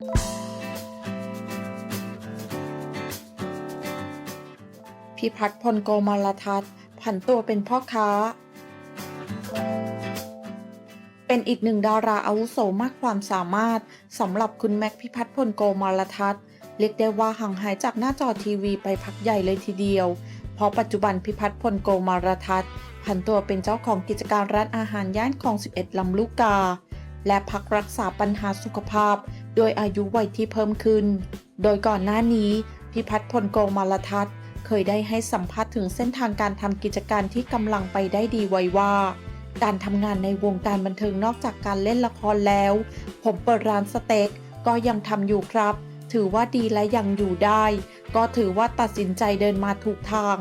พิพัฒน์พลโกมารทัศน์ผันตัวเป็นพ่อค้า เป็นอีกหนึ่งดาราอาวุโสมากความสามารถสำหรับคุณแม็กพิพัฒน์พลโกมารทัศน์เรียกได้ว่าห่างหายจากหน้าจอทีวีไปพักใหญ่เลยทีเดียว เพราะปัจจุบันพิพัฒน์พลโกมารทัศน์ผันตัวเป็นเจ้าของกิจการร้านอาหารย่านคลอง 11 ลำลูกกา และพักรักษาปัญหาสุขภาพ โดยอายุวัยที่เพิ่มขึ้น โดยก่อนหน้านี้พิพัฒน์พลโกมารทัศน์เคยได้ให้สัมภาษณ์ถึงเส้นทางการทำกิจการที่กำลังไปได้ดีไว้ว่า การทำงานในวงการบันเทิงนอกจากการเล่นละครแล้ว ผมเปิดร้านสเต็กก็ยังทำอยู่ครับ ถือว่าดีและยังอยู่ได้ ก็ถือว่าตัดสินใจเดินมาถูกทาง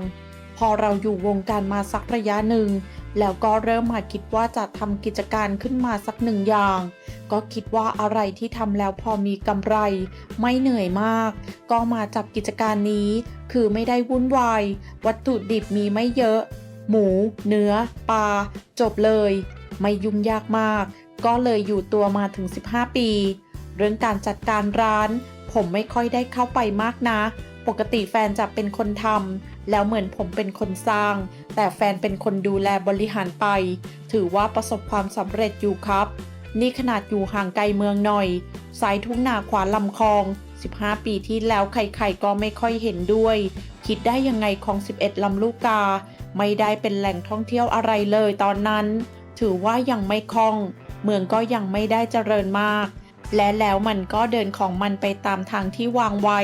พอเราอยู่วงการมาสักระยะหนึ่ง แล้วก็เริ่มมาคิดว่าจะทำกิจการขึ้นมาสักหนึ่งอย่าง ก็คิดว่าอะไรที่ทำแล้วพอมีกำไร ไม่เหนื่อยมาก ก็มาจับกิจการนี้ คือไม่ได้วุ่นวาย วัตถุดิบมีไม่เยอะ หมู เนื้อ ปลา จบเลย ไม่ยุ่งยากมาก ก็เลยอยู่ตัวมาถึง 15 ปี เรื่องการจัดการร้าน ผมไม่ค่อยได้เข้าไปมากนะ ปกติแฟนจะเป็นคนทำ แล้วเหมือนผมเป็นคนสร้าง แต่แฟนเป็นคนดูแลบริหารไป ถือว่าประสบความสำเร็จอยู่ครับ นี่ขนาดอยู่ห่างไกลเมืองหน่อยสายทุ่งนาขวาลำคลอง 15 ปีที่แล้วใครๆก็ไม่ค่อยเห็นด้วย คิดได้ยังไงของ 11 ลำลูกกา ไม่ได้เป็นแหล่งท่องเที่ยวอะไรเลยตอนนั้น ถือว่ายังไม่คล่อง เมืองก็ยังไม่ได้เจริญมาก และแล้วมันก็เดินของมันไปตามทางที่วางไว้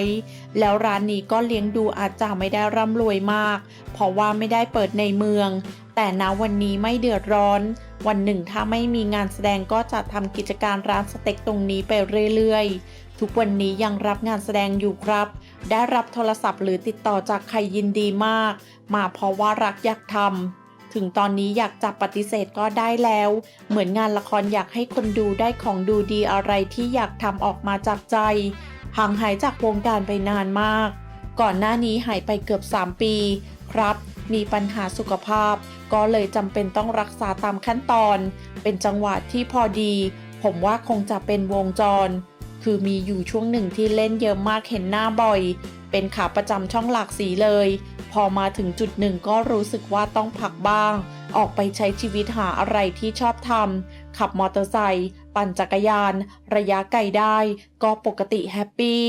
แล้วร้านนี้ก็เลี้ยงดูอาจจะไม่ได้ร่ำรวยมาก เพราะว่าไม่ได้เปิดในเมือง แต่ณวันนี้ไม่เดือดร้อน วันหนึ่งถ้าไม่มีงานแสดงก็จะทำกิจการร้านสเต็กตรงนี้ไปเรื่อยๆ ทุกวันนี้ยังรับงานแสดงอยู่ครับ ได้รับโทรศัพท์หรือติดต่อจากใครยินดีมาก มาเพราะว่ารักอยากทำ ถึงตอนนี้อยากจับปฏิเสธก็ได้แล้ว เหมือนงานละครอยากให้คนดูได้ของดูดีอะไรที่อยากทำออกมาจากใจห่างหายจากวงการไปนานมาก ก่อนหน้านี้หายไปเกือบ 3 ปี ครับ มีปัญหาสุขภาพ ก็เลยจำเป็นต้องรักษาตามขั้นตอน เป็นจังหวะที่พอดี ผมว่าคงจะเป็นวงจร คือมีอยู่ช่วงหนึ่งที่เล่นเยอะมากเห็นหน้าบ่อย เป็นขาประจำช่องหลากสีเลย พอมาถึงจุดหนึ่งก็รู้สึกว่าต้องพักบ้าง ออกไปใช้ชีวิตหาอะไรที่ชอบทำขับมอเตอร์ไซค์ปั่นจักรยาน ระยะไกลได้ ก็ปกติแฮปปี้